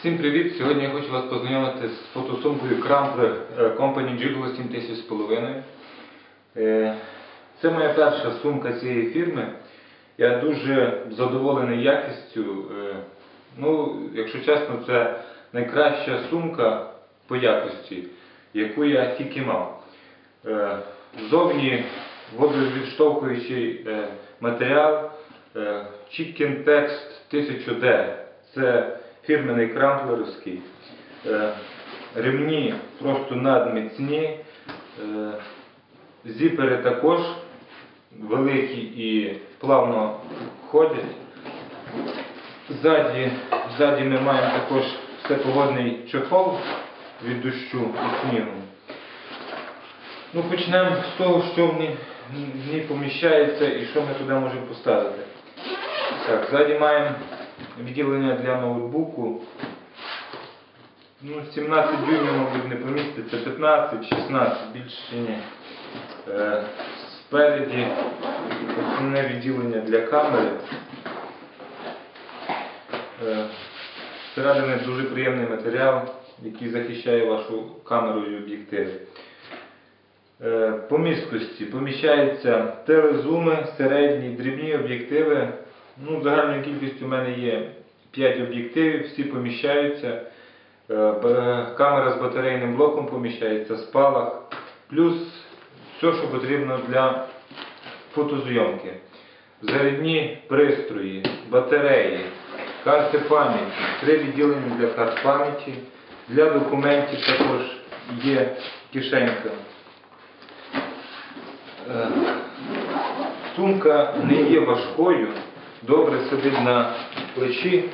Всім привіт! Сьогодні я хочу вас познайомити з фотосумкою Crumpler е, компанії Gigolo 7500. Е, Це моя перша сумка цієї фірми. Я дуже задоволений якістю. Е, Ну, якщо чесно, це найкраща сумка по якості, яку я тільки мав. Ззовні водовідштовхуючий матеріал Chicken Text 1000D. Це фірменний крамплеровський. Е, Ремні просто надміцні. Е, Зіпери також великі і плавно ходять. Ззаді, ззаді ми маємо також всепогодний чохол від дощу і снігу. Ну, почнемо з того, що в ній, в ній поміщається і що ми туди можемо поставити. Так, ззаді маємо відділення для ноутбуку. Ну, 17 дюймів, мабуть, не поміститься, 15, 16, більше ні. Е, спереді основне відділення для камери. Е, Всередині дуже приємний матеріал, який захищає вашу камеру і об'єктиви. Е, По місткості поміщаються телезуми, середні, дрібні об'єктиви. Ну, загальною кількістю у мене є 5 об'єктивів, всі поміщаються. Е, Камера з батарейним блоком поміщається, спалах, плюс все, що потрібно для фотозйомки. Зарядні пристрої, батареї, карти пам'яті, три відділення для карт пам'яті. Для документів також є кишенька. Е, Сумка не є важкою, добре сидить на плечі.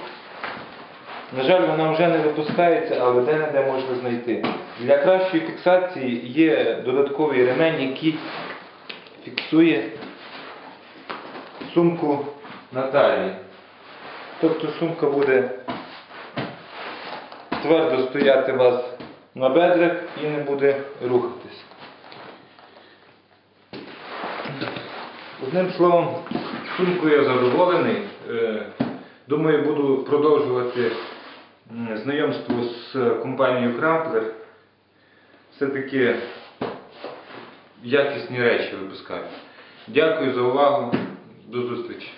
На жаль, вона вже не випускається, але де-не-де можна знайти. Для кращої фіксації є додатковий ремень, який фіксує сумку на талії. Тобто сумка буде твердо стояти у вас на бедрах і не буде рухатись. Одним словом, сумкою я задоволений. Е, Думаю, буду продовжувати знайомство з компанією Крамплер. Все-таки якісні речі випускають. Дякую за увагу. До зустрічі.